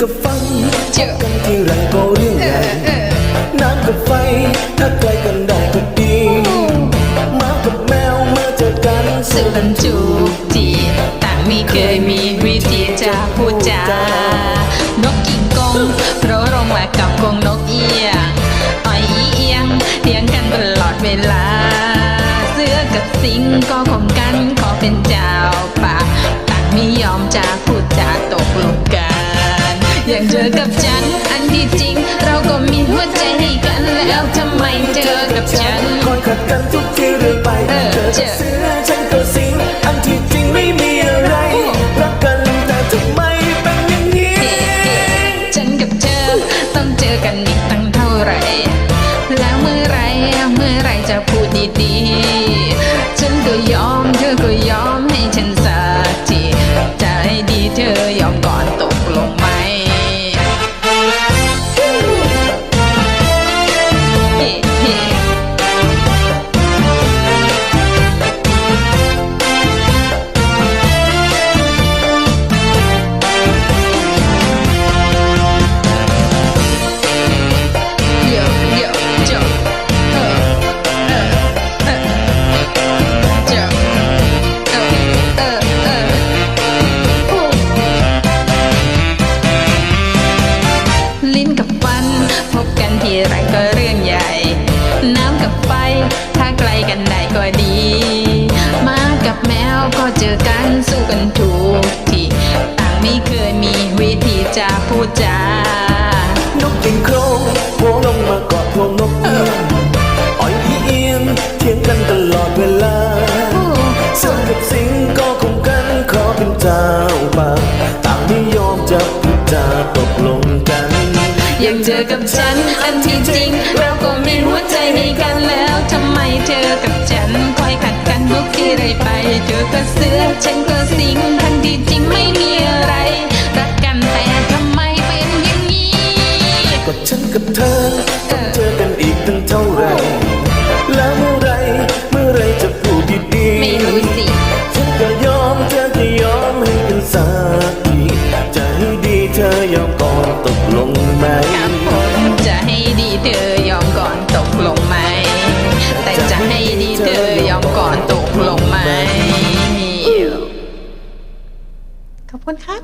กับฟังทักกันที่ไรก็เรื่องใหญ่น้ำกับไฟถ้าใกล้กันได้ก็ดีมากับแมวเมื่อเจอกันสื่อกันจูกจีต่างมีเคยมีวิธีจะพูดจานกกิ่งกงเพราะรงมากับกงนกเอียงอ่อยอีเอียงเถียงกันตลอดเวลา เสื้อกับสิงก็ของกันขอเป็นเจ้าป่าต่างมียอมจะพูดจาตกลง อย่างเจอกับฉัน อันที่จริง เราก็มีหัวใจให้กันแล้วทำไมเจอกับฉันคอยขัดกันทุกทีเรื่อยไปเออจอเจอเสือฉันก็สิงอันที่จริงไม่มีอะไร รักกันแต่ทำไมเป็นอย่างนี้ฉันกับเธอต้องเจอกันอีกตั้งเท่าไหร่ แล้วเมื่อไรเมื่อไรจะพูดดีๆฉันก็ยอมเธอก็ยอมให้ฉันสักทีจะให้ดีเธอ พบกันทีไรก็เรื่องใหญ่ น้ำกับไฟ ถ้าไกลกันได้ก็ดีมากับแมวก็เจอกันสู้กันถูกที่ต่างไม่เคยมีวิธีจะพูดจานกจิงโครงโผล่ลงมากอดพวงนกเอียงอ่อยอีเอียงเถียงกันตลอดเวลาเสือกับสิงก็คงกันขอเป็นเจ้าป่าต่างไม่ยอมจะพูดจาตกลง ยังเจอกับฉัน อันที่จริง เราก็มีหัวใจให้กันแล้วทำไมเธอกับฉันคอยขัดกันทุกที่ไรไป เจอก็เสือฉันก็สิงทั้งที่จริง ลงไหมครับผมจะให้ดีเธอยอมก่อนตกลงไหม แต่จะให้ดีเธอยอมก่อนตกลงไหมขอบคุณครับ